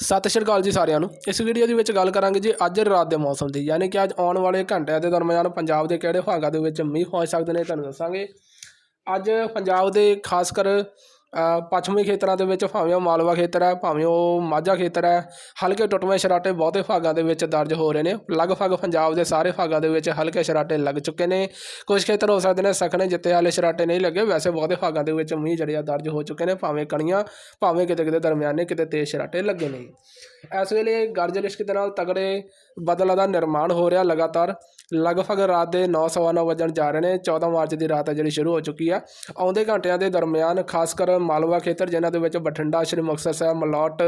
ਸਤਿ ਸ਼੍ਰੀ ਅਕਾਲ ਜੀ ਸਾਰਿਆਂ ਨੂੰ। ਇਸ ਵੀਡੀਓ ਦੇ ਵਿੱਚ ਗੱਲ ਕਰਾਂਗੇ ਜੀ ਅੱਜ ਰਾਤ ਦੇ ਮੌਸਮ ਦੀ, ਯਾਨੀ ਕਿ ਅੱਜ ਆਉਣ ਵਾਲੇ ਘੰਟਿਆਂ ਦੇ ਦਰਮਿਆਨ ਪੰਜਾਬ ਦੇ ਕਿਹੜੇ ਭਾਗਾਂ ਦੇ ਵਿੱਚ ਮੀਂਹ ਹੋ ਸਕਦੇ ਨੇ ਤੁਹਾਨੂੰ ਦੱਸਾਂਗੇ। ਅੱਜ ਪੰਜਾਬ ਦੇ ਖਾਸ ਕਰ ਪੱਛਮੀ ਖੇਤਰਾਂ ਦੇ ਵਿੱਚ ਭਾਵੇਂ ਉਹ ਮਾਲਵਾ ਖੇਤਰ ਹੈ, ਭਾਵੇਂ ਉਹ ਮਾਝਾ ਖੇਤਰ ਹੈ, ਹਲਕੇ ਟੁੱਟਵੇਂ ਸ਼ਰਾਟੇ ਬਹੁਤੇ ਭਾਗਾਂ ਦੇ ਵਿੱਚ ਦਰਜ ਹੋ ਰਹੇ ਨੇ। ਲਗਭਗ ਪੰਜਾਬ ਦੇ ਸਾਰੇ ਭਾਗਾਂ ਦੇ ਵਿੱਚ ਹਲਕੇ ਸ਼ਰਾਟੇ ਲੱਗ ਚੁੱਕੇ ਨੇ। ਕੁਝ ਖੇਤਰ ਹੋ ਸਕਦੇ ਨੇ ਸਖਣੇ ਜਿੱਤੇ ਵਾਲੇ ਸ਼ਰਾਟੇ ਨਹੀਂ ਲੱਗੇ, ਵੈਸੇ ਬਹੁਤੇ ਭਾਗਾਂ ਦੇ ਵਿੱਚ ਮੀਂਹ ਜਿਹੜੇ ਆ ਦਰਜ ਹੋ ਚੁੱਕੇ ਨੇ, ਭਾਵੇਂ ਕਣੀਆਂ, ਭਾਵੇਂ ਕਿਤੇ ਕਿਤੇ ਦਰਮਿਆਨੇ ਕਿਤੇ ਤੇਜ਼ ਸ਼ਰਾਟੇ ਲੱਗੇ ਨੇ। ਇਸ ਵੇਲੇ ਗਰਜ ਲਿਸ਼ਕ ਦੇ ਨਾਲ ਤਗੜੇ ਬਦਲਾਂ ਦਾ ਨਿਰਮਾਣ ਹੋ ਰਿਹਾ ਲਗਾਤਾਰ। ਲਗਭਗ ਰਾਤ ਦੇ 9:09 ਵਜਣ ਜਾ ਰਹੇ ਨੇ। 14 ਮਾਰਚ ਦੀ ਰਾਤ ਹੈ ਜਿਹੜੀ ਸ਼ੁਰੂ ਹੋ ਚੁੱਕੀ ਆ ਆਉਂਦੇ ਘੰਟਿਆਂ ਦੇ ਦਰਮਿਆਨ ਖਾਸ ਕਰ ਮਾਲਵਾ ਖੇਤਰ, ਜਿਨ੍ਹਾਂ ਦੇ ਵਿੱਚ ਬਠਿੰਡਾ, ਸ਼੍ਰੀ ਮੁਕਤਸਰ ਸਾਹਿਬ, ਮਲੌਟ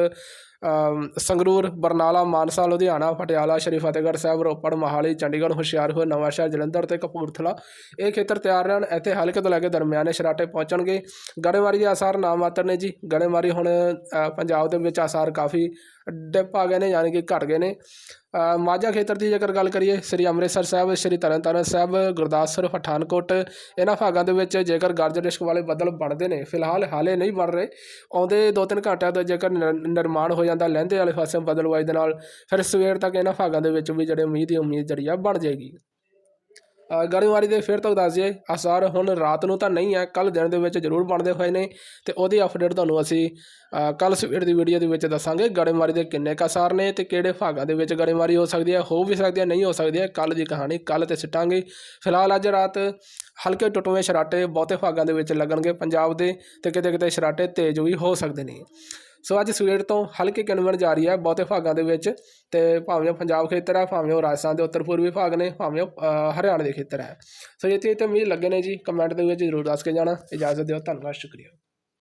ਸੰਗਰੂਰ, ਬਰਨਾਲਾ, ਮਾਨਸਾ, ਲੁਧਿਆਣਾ, ਪਟਿਆਲਾ, ਸ਼੍ਰੀ ਫਤਿਹਗੜ੍ਹ ਸਾਹਿਬ, ਰੋਪੜ, ਮੋਹਾਲੀ, ਚੰਡੀਗੜ੍ਹ, ਹੁਸ਼ਿਆਰਪੁਰ ਨਵਾਂਸ਼ਹਿਰ ਜਲੰਧਰ ਤੇ ਕਪੂਰਥਲਾ। ਇਹ ਖੇਤਰ ਤਿਆਰ ਰਹਿਣ, ਇੱਥੇ ਹਲਕੇ ਤੋਂ ਲੈ ਕੇ ਦਰਮਿਆਨੇ ਸ਼ਰਾਟੇ ਪਹੁੰਚਣਗੇ। ਗੜੇਮਾਰੀ ਦੇ ਆਸਾਰ ਨਾ ਮਾਤਰ ਨੇ ਜੀ। ਗੜੇਮਾਰੀ ਹੁਣ ਪੰਜਾਬ ਦੇ ਵਿੱਚ ਆਸਾਰ ਕਾਫੀ ਡਿਪ ਆ ਗਏ ਨੇ, ਯਾਨੀ ਕਿ ਘਟ ਗਏ ਨੇ। ਮਾਝਾ ਖੇਤਰ ਦੀ ਜੇਕਰ ਗੱਲ ਕਰੀਏ, ਸ੍ਰੀ ਅੰਮ੍ਰਿਤਸਰ ਸਾਹਿਬ, ਸ੍ਰੀ ਤਰਨਤਾਰਨ ਸਾਹਿਬ, ਗੁਰਦਾਸਪੁਰ, ਪਠਾਨਕੋਟ, ਇਹਨਾਂ ਭਾਗਾਂ ਦੇ ਵਿੱਚ ਜੇਕਰ ਗਰਜ ਰਿਸ਼ਕ ਵਾਲੇ ਬੱਦਲ ਬਣਦੇ ਨੇ, ਫਿਲਹਾਲ ਹਾਲੇ ਨਹੀਂ ਬਣ ਰਹੇ। ਆਉਂਦੇ ਦੋ ਤਿੰਨ ਘੰਟਿਆਂ ਤੋਂ ਜੇਕਰ ਨਿਰ- ਨਿਰਮਾਣ ਹੋ ਜਾਂਦਾ, ਲਹਿੰਦੇ ਵਾਲੇ ਪਾਸੇ ਬਦਲਵਾਈ ਦੇ ਨਾਲ, ਫਿਰ ਸਵੇਰ ਤੱਕ ਇਹਨਾਂ ਭਾਗਾਂ ਦੇ ਵਿੱਚ ਵੀ ਜਿਹੜੇ ਮੀਂਹ ਦੀ ਉਮੀਦ ਜਿਹੜੀ ਆ ਬਣ ਜਾਏਗੀ। ਅ, ਦੇ ਫਿਰ ਤੋਂ ਦੱਸ ਦਈਏ ਆਸਾਰ ਹੁਣ ਰਾਤ ਨੂੰ ਤਾਂ ਨਹੀਂ ਹੈ ਕੱਲ ਦਿਨ ਦੇ ਵਿੱਚ ਜ਼ਰੂਰ ਬਣਦੇ ਹੋਏ ਨੇ ਤੇ ਉਹਦੀ ਅਪਡੇਟ ਤੁਹਾਨੂੰ ਅਸੀਂ ਕੱਲ ਸਵੇਰ ਦੀ ਵੀਡੀਓ ਦੇ ਵਿੱਚ ਦੱਸਾਂਗੇ ਗੜੇਮਾਰੀ ਦੇ ਕਿੰਨੇ ਕੁ ਆਸਾਰ ਨੇ ਤੇ ਕਿਹੜੇ ਭਾਗਾਂ ਦੇ ਵਿੱਚ ਗੜੇਮਾਰੀ ਹੋ ਸਕਦੀ ਹੈ ਹੋ ਵੀ ਸਕਦੀ ਹੈ ਨਹੀਂ ਹੋ ਸਕਦੀ ਹੈ ਕੱਲ ਦੀ ਕਹਾਣੀ ਕੱਲ ਤੇ ਸਿੱਟਾਂਗੇ। ਫਿਲਹਾਲ ਅੱਜ ਰਾਤ ਹਲਕੇ ਟੁੱਟਵੇਂ ਸ਼ਰਾਟੇ ਬਹੁਤੇ ਭਾਗਾਂ ਦੇ ਵਿੱਚ ਲੱਗਣਗੇ ਪੰਜਾਬ ਦੇ ਤੇ ਕਿਤੇ ਕਿਤੇ ਸਰਾਟੇ ਤੇਜ਼ ਵੀ ਹੋ ਸਕਦੇ ਨੇ। ਸੋ ਅੱਜ ਸਵੇਰ ਤੋਂ ਹਲਕੀ ਕਿਨਵਣ ਜਾਰੀ ਹੈ ਬਹੁਤੇ ਭਾਗਾਂ ਦੇ ਵਿੱਚ ਤੇ ਭਾਵੇਂ ਉਹ ਪੰਜਾਬ ਖੇਤਰ ਹੈ ਭਾਵੇਂ ਉਹ ਰਾਜਸਥਾਨ ਦੇ ਉੱਤਰ ਪੂਰਬੀ ਭਾਗ ਨੇ, ਭਾਵੇਂ ਉਹ ਹਰਿਆਣਾ ਦੇ ਖੇਤਰ ਹੈ ਸੋ ਇੱਥੇ ਇੱਥੇ ਮੀਂਹ ਲੱਗੇ ਨੇ ਜੀ ਕਮੈਂਟ ਦੇ ਵਿੱਚ ਜ਼ਰੂਰ ਦੱਸ ਕੇ ਜਾਣਾ। ਇਜਾਜ਼ਤ ਦਿਓ, ਧੰਨਵਾਦ, ਸ਼ੁਕਰੀਆ।